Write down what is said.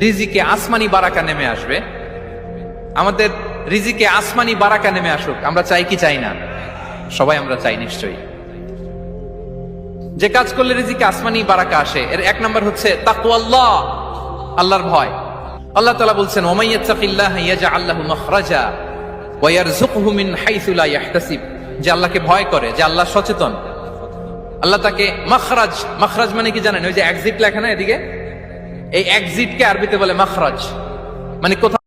রিজিকে আসমানি বারাকা নেমে আসবে। আমাদের রিজিকে আসমানি বারাকা নেমে আসুক, আমরা চাই কি চাই না? সবাই আমরা চাই নিশ্চয়ই। যে কাজ করলে রিজিকে আসমানি বারাকা আসে, এর এক নম্বর হচ্ছে তাকওয়াল্লাহ আল্লাহর ভয়। আল্লাহ তাআলা বলছেন ওমাইয়াত্তাকিল্লাহ ইয়াজআল্লাহু মাখরাজা ওয়া ইয়ারযুকহু মিন হাইসু লা ইয়াহতাসিব। যে আল্লাহকে ভয় করে, যে আল্লাহ সচেতন। আল্লাহ তাকে মাখরাজ মাখরাজ মানে কি জানেন? ওই যে এক্সিট লেখা না এদিকে? এই এক্সিটকে আরবিতে বলে মাখরাজ। মানে কোথাও